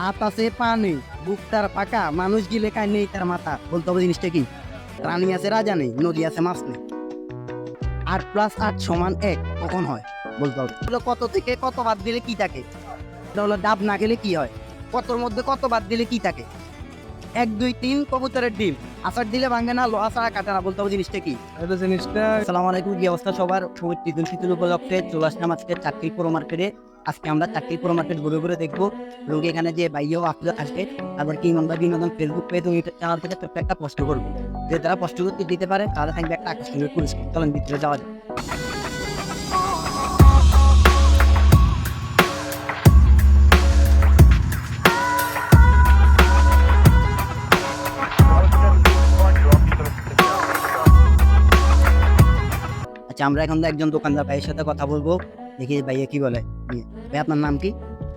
হাত আছে পানি বুক তার পাকা, মানুষ গিলে কায় নেই তার মাথা। বলতে হবে জিনিসটা কি? প্রাণী আছে রাজা নেই, নদী আছে মাছ নেই। আট প্লাস আট সমান এক, কখন হয়? বলতে হবে। কত থেকে কত বাদ দিলে কি থাকে? এটা ডাব না গেলে কি হয়? কতর মধ্যে কত বাদ দিলে কি থাকে? এক দুই তিন কবুতরের ডিম। আসার দিলে ভাঙে না লোহা ছাড়া কাটে না বলতে হবে জিনিসটা কি? জিনিসটা সালাম আলাইকুম কি অবস্থা সবার? ঈদুল ফিতর উপলক্ষে চলে আসলাম আজকে চাকরি পুরো মার্কেটে। আজকে আমরা চাকরি পুরো মার্কেট ঘুরে ঘুরে দেখব। এবং এখানে যে বাইও আসলে আসবে তারপর কি আমরা বিনোদন ফেসবুক পেজ এবং ইউটিউব চ্যানেল থেকে একটা পোস্ট করব। যে তারা পোস্ট করতে দিতে পারে তাহলে থাকবে একটা আকর্ষণীয় পুরস্কার। চলেন ভিতরে যাওয়া যাক। আমরা এখন একজন দোকানদার ভাইয়ের সাথে কথা বলব। দেখি ভাইয়া কি বলে। ভাই আপনার নাম কি?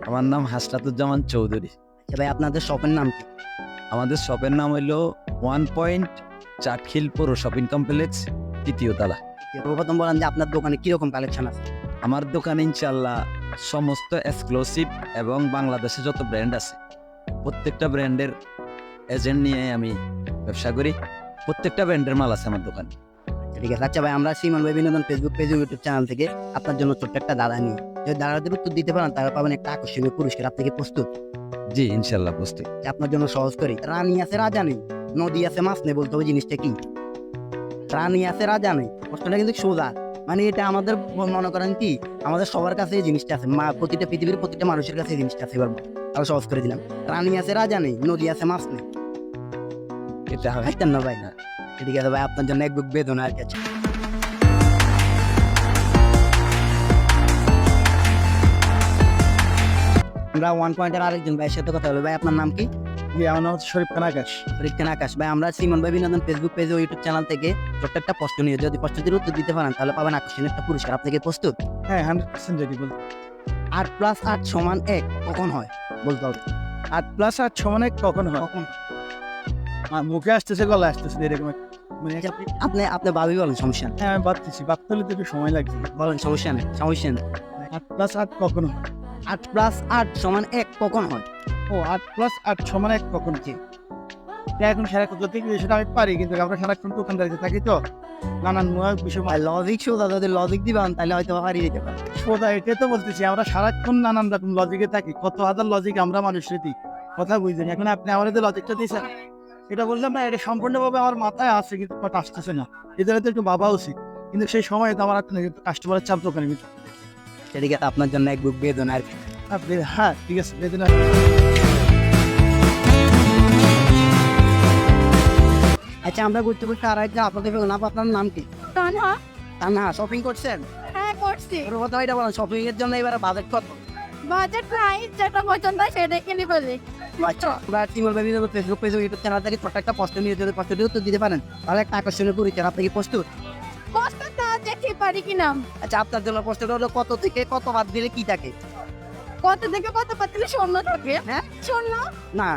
আমার নাম হাসরাতুজ্জামান চৌধুরী। আচ্ছা ভাই আপনাদের শপের নাম কি? আমাদের শপের নাম হলো ওয়ান পয়েন্ট চাটখিল পৌর শপিং কমপ্লেক্স তৃতীয় তলা। প্রথম বলেন যে আপনার দোকানে কীরকম কালেকশন আছে? আমার দোকানে ইনশাল্লাহ সমস্ত এক্সক্লুসিভ এবং বাংলাদেশে যত ব্র্যান্ড আছে প্রত্যেকটা ব্র্যান্ডের এজেন্ট নিয়ে আমি ব্যবসা করি। প্রত্যেকটা ব্র্যান্ডের মাল আছে আমার দোকানে। ঠিক আছে? আচ্ছা ভাই আমরা সিমন ভাই Binodon Facebook page YouTube channel থেকে আপনার জন্য ছোট্ট একটা দাদা নিই। যদি দাদাদের উত্তর দিতে পারেন তাহলে পাবেন একটা আকর্ষণীয় পুরস্কার। আপনি কি প্রস্তুত? জি ইনশাল্লাহ প্রস্তুত। আপনার জন্য সহজ করি। রানী আছে রাজা নেই। নদী আছে মাছ নেই বলতে হবে জিনিসটা কি? রানী আছে রাজা নেই। প্রশ্নটা কিন্তু সোজা। মানে এটা আমাদের মনে করেন কি? আমাদের সবার কাছে এই জিনিসটা আছে। মা প্রতিটা পৃথিবীর প্রতিটা মানুষের কাছে এই জিনিসটা আছে এবার। আরও সহজ করে দিলাম। রানী আছে রাজা নেই। নদী আছে মাছ নেই। এটা হয়। না ভাই। না ঠিক আছে ভাই আপনার জন্য এক বুক বেদনা আর কি আছে। আমরা ওয়ান পয়েন্টের আরেকজন ভাইয়ের সাথে কথা বলব। ভাই আপনার নাম কি? আমার নাম হচ্ছে শরীফ খান আকাশ। রিক্তান আকাশ। ভাই আমরা সিমন ভাই বিনোদন ফেসবুক পেজ ও ইউটিউব চ্যানেল থেকে একটা প্রশ্ন নিয়ে যদি প্রশ্নটির উত্তর দিতে পারেন তাহলে পাবেন আকর্ষণীয় একটা পুরস্কার। আপনি কি প্রস্তুত? হ্যাঁ হান্ড্রেড পার্সেন্ট রেডি বল আট প্লাস আট সমান এক কখন হয়? বলতে হবে। আট প্লাস আট সমানে কখন হয়? কখন আমার মুখে আসতেছে গলা আসতেছে এরকম মানে আপনি- আপনি ভাবি বলেন সমস্যা হ্যাঁ আমি ভাবতেছি ভাবতে হলে তো একটু সময় লাগছে বলেন সমস্যা নেই সমস্যা নেই। আট প্লাস আট কখন হয়? আট প্লাস আট সমান এক কখন হয়? ও আট প্লাস আট সমানে এক কখন? কি এখন সারাক্ষণ যদি সেটা আমি পারি কিন্তু আমরা সারাক্ষণ দোকানদারিতে থাকি তো। নানান বিষয় লজিক সোজা যদি লজিক দিবেন তাহলে হয়তো হারিয়ে দিতে পারেন সোজা এটাই তো বলতেছি আমরা সারাক্ষণ নানান রকম লজিকে থাকি। কত হাজার লজিক আমরা মানুষের দিই। কথা বুঝছেন এখন আপনি আমাদের লজিকটা দিয়েছেন। এটা বললাম না এটা সম্পূর্ণভাবে আমার মাথায় আছে কিন্তু কথা আসতেছে না। এদের তো একটু ভাবা উচিত কিন্তু সেই সময় তো আমার কাস্টমারের চাপ দোকানে কিন্তু সেদিকে আপনার জন্য এক বুক বেদনা আর কি। আপনি হ্যাঁ ঠিক আছে বেদনা। আচ্ছা আমরা ঘুরতে ঘুরতে আর একটা আপনাদের আপু, আপনার নাম কি? তানহা। তা না শপিং করছেন? হ্যাঁ করছি। ওর কথা এটা বলেন শপিং এর জন্য এবার বাজেট কত? বাজেট প্রাইস যেটা পছন্দ হয় সেটা কিনে ফেলি। আচ্ছা ফেসবুক পেজ ইউটিউব চ্যানেল থেকে ছোট্ট একটা নিয়ে যদি প্রশ্নটি উত্তর দিতে পারেন তাহলে একটা আকর্ষণীয় পরিচয় আপনি কি প্রস্তুত। কষ্ট তা দেখি পারি কিনা? আচ্ছা আপনার জন্য প্রশ্নটা হলো কত থেকে কত বাদ দিলে কি থাকে? কত থেকে কত পাতিলে শূন্য থাকে? হ্যাঁ? শূন্য? না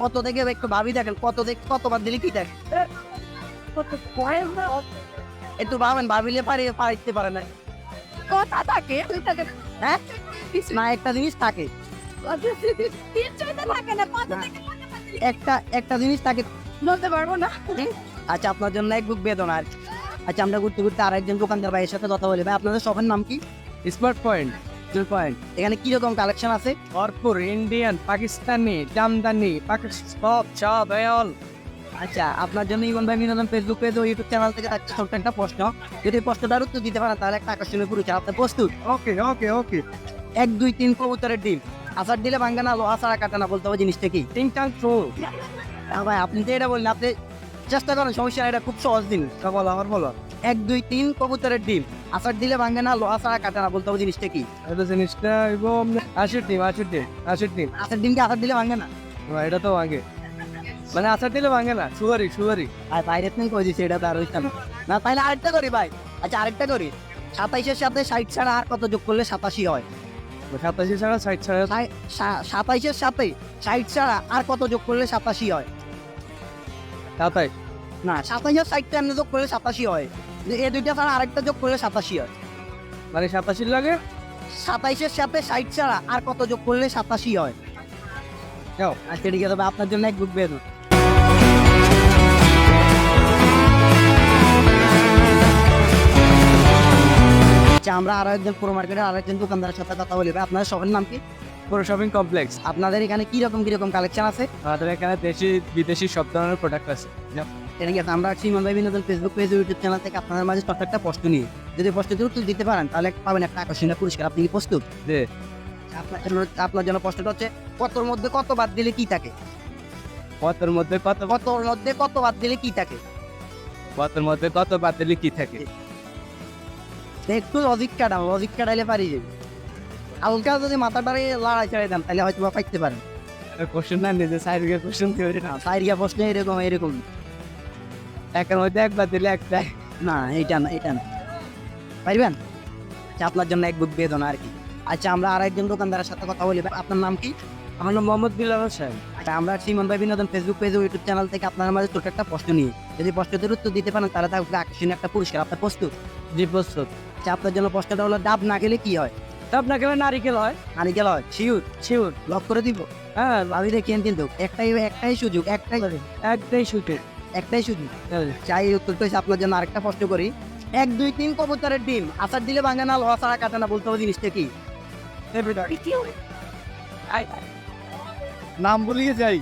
কত থেকে একটু ভাবি দেখেন কত থেকে কত বাদ দিলে কি থাকে? একটু ভাবেন ভাবিলে পারি পারিতে পারে না। কথা থাকে থাকে হ্যাঁ? না একটা জিনিস থাকে। তিন ছয়টা থাকে না কত থেকে কত পাতিলে একটা একটা জিনিস থাকে। বলতে পারব না। আচ্ছা আপনার জন্য এক বুক বেদনা আর আচ্ছা আমরা ঘুরতে ঘুরতে আরেকজন দোকানদার ভাইয়ের সাথে কথা বলি। ভাই আপনাদের শপের নাম কি? স্মার্ট পয়েন্ট পয়েন্ট এখানে কি রকম কালেকশন আছে? ভরপুর ইন্ডিয়ান পাকিস্তানি জামদানি পাকিস্তান সব সব অল আচ্ছা আপনার জন্য ইমন ভাই বিনোদন ফেসবুক পেজ ও ইউটিউব চ্যানেল থেকে একটা ছোট্ট একটা প্রশ্ন। যদি প্রশ্নটার উত্তর দিতে পারেন তাহলে একটা আকর্ষণীয় পুরস্কার আপনি প্রস্তুত। ওকে ওকে ওকে এক দুই তিন কবুতরের ডিম। আচার দিলে ভাঙ্গা না লোহা ছাড়া কাটা না বলতে হবে জিনিসটা কি? টিং টাং ট্রু হ্যাঁ ভাই আপনি তো এটা বললেন আপনি চেষ্টা করেন সমস্যা এটা খুব সহজ জিনিস। বলো আমার বলো। এক দুই তিন কবুতরের ডিম। আচার দিলে ভাঙ্গা না লোহা ছাড়া কাটা না বলতে হবে জিনিসটা কি? এটা জিনিসটা আশির টিম আশির টিম আচার ডিমকে আচার দিলে ভাঙ্গে না? এটা তো ভাঙে মানে আচার দিলে ভাঙে না সুগারি সুগারি আর বাইরে থেকে কই দিচ্ছে এটা তো আর হইতাম না। না তাহলে আরেকটা করি ভাই। আচ্ছা আরেকটা করি। সাতাইশের সাথে ষাট ছাড়া আর কত যোগ করলে সাতাশি হয়? সাতাশি ছাড়া ষাট ছাড়া সাতাইশের সাথে ষাট ছাড়া আর কত যোগ করলে সাতাশি হয়? সাতাই। না সাতাইশের ষাটটা এমনি যোগ করলে সাতাশি হয়। এই দুইটা ছাড়া আরেকটা যোগ করলে সাতাশি হয়। মানে সাতাশির লাগে? সাতাইশের সাথে ষাট ছাড়া আর কত যোগ করলে সাতাশি হয়? আজকে ঠিক আছে আপনার জন্য এক বুক বেদন আচ্ছা আমরা আরও একজন পুরো মার্কেটের আরও একজন দোকানদারের সাথে কথা বলি। ভাই, আপনাদের সবার নাম কি? পুরো শপিং কমপ্লেক্স আপনাদের এখানে কি রকম কীরকম কালেকশন আছে? আমাদের এখানে দেশি বিদেশি সব ধরনের প্রোডাক্ট আছে। ঠিক আছে? আমরা সীমন ভাই Binodon Facebook page YouTube channel থেকে আপনাদের মাঝে ছোট্ট একটা প্রশ্ন নিয়ে। যদি প্রশ্নটি উত্তর দিতে পারেন তাহলে পাবেন একটা আকর্ষণীয় পুরস্কার। আপনি কি প্রস্তুত? জি। আপনার জন্য আপনার জন্য প্রশ্নটা হচ্ছে কতর মধ্যে কত বাদ দিলে কি থাকে? কতর মধ্যে কত কতর মধ্যে কত বাদ দিলে কি থাকে? কতর মধ্যে কত বাদ দিলে কি থাকে? একটু লজিক কাটাম লজিক কাটাইলে পারি যাবে হালকা যদি মাথাটারে লড়াই চড়াই দেন তাহলে হয়তো বা পাইতে পারেন। কোশ্চেন না নিজে সাইডে কোশ্চেন থিওরি না। সাইরিয়া প্রশ্ন এরকম এরকম। একের মধ্যে একবার দিলে একটাই না এইটা না এটা না। পারবেন আচ্ছা আপনার জন্য এক বুক বেদনা আর কি। আচ্ছা আমরা আর একজন দোকানদারের সাথে কথা বলি। আপনার নাম কি? আমার নাম মোহাম্মদ বিলাল হোসেন। আচ্ছা আমরা সিমন ভাই Binodon Facebook page YouTube channel থেকে আপনার মাঝে ছোট একটা প্রশ্ন নিয়ে যদি প্রশ্নটির উত্তর দিতে পারেন তাহলে থাকবে আকর্ষণীয় একটা পুরস্কার। আপনার প্রস্তুত? জি প্রস্তুত। আচ্ছা আপনার জন্য প্রশ্নটা হলো ডাব না খেলে কি হয়? আপনার গেলে নারিকেল হয়। নারিকেল হয়? শিউর? শিউর। লক করে দিব? হ্যাঁ। আমি দেখেন কিন্তু একটাই একটাই সুযোগ একটাই একটাই শুটে একটাই সুযোগ। চাই উত্তরটা হচ্ছে আপনার জন্য আরেকটা প্রশ্ন করি। এক দুই তিন কবুতরের ডিম আচার দিলে ভাঙে না লোহা ছাড়া কাটে না বলতে হবে জিনিসটা কি? নাম বলিয়ে যাই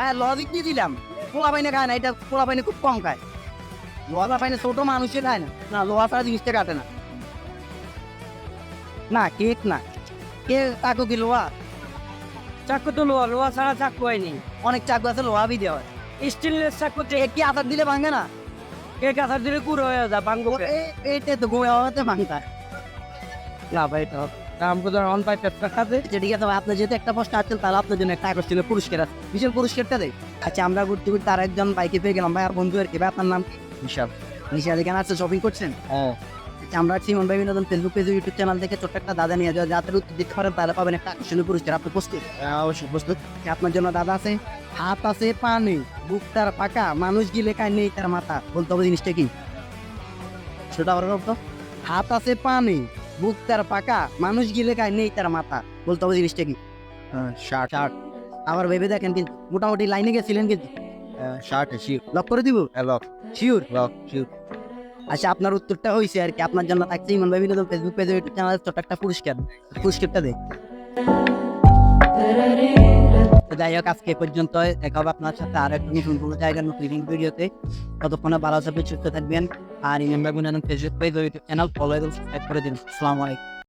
হ্যাঁ লজিক দিয়ে দিলাম। পোলা পাইনে খায় না এটা পোলা পাইনে খুব কম খায়। লোহা পাইনে ছোট মানুষে খায় না? না লোহা ছাড়া জিনিসটা কাটে না। না কেক না। কে কাকু কি লোহা? চাকু তো লোহা লোহা ছাড়া চাকু হয়নি অনেক চাকু আছে লোহা বি দেওয়া হয়। স্টিলের চাকু কেক কি আচার দিলে ভাঙে না? কে কাঁচার দিলে কুড়ো হয়ে যায় বাঙ্গো এ- এইটাই তো গোয়া হতে ভাঙতা না ভাই তো খাতে। আচ্ছা ঠিক আছে ভাই, আপনার যেহেতু একটা প্রশ্ন আছেন তাহলে আপনার জন্য একটা আকর্ষণীয় পুরস্কার আছে। বিশাল পুরস্কারটা দেয় আচ্ছা আমরা ঘুরতে ঘুরতে আর একজন বাইকে পেয়ে গেলাম ভাই আর বন্ধু আর কি। ভাই আপনার নাম কি? হিসাব নিশাদ এখানে আছে শপিং করছেন? হ্যাঁ আমরা সিমন ভাই Binodon Facebook page YouTube channel থেকে ছোট্ট একটা দাদা নিয়ে যাওয়া যাতে উত্তর দিতে পারেন তাহলে পাবেন একটা আকর্ষণীয় পুরস্কার। আপনি প্রস্তুত? অবশ্যই প্রস্তুত। আপনার জন্য দাদা আছে হাত আছে পা নেই বুক তার পাকা মানুষ গিলে কায় নেই তার মাথা। বলতে হবে জিনিসটা কি? সেটা আবার বলতো? হাত আছে পা নেই বুক তার পাকা মানুষ গিলে কায় নেই তার মাথা। বলতে হবে জিনিসটা কি? শার্ট শার্ট আবার ভেবে দেখেন কিন্তু মোটামুটি লাইনে গেছিলেন কিন্তু। শির লক করে দিব? লক শিওর লক শির আচ্ছা আপনার উত্তরটা হয়েছে আর কি। আপনার জন্য থাকছে ইমন ভাই বিনোদন ফেসবুক পেজে ইউটিউব চ্যানেলে ছোট একটা পুরস্কার। পুরস্কারটা যাই হোক, আজকে পর্যন্ত দেখা হবে আপনার সাথে আর একটা নতুন কোনো জায়গার নতুন ভিডিওতে। ততক্ষণে ভালো থাকবেন, সুস্থ থাকবেন। আর ইমন ভাই Binodon Facebook page YouTube channel follow এবং সাবস্ক্রাইব করে দিন। আসসালামু আলাইকুম।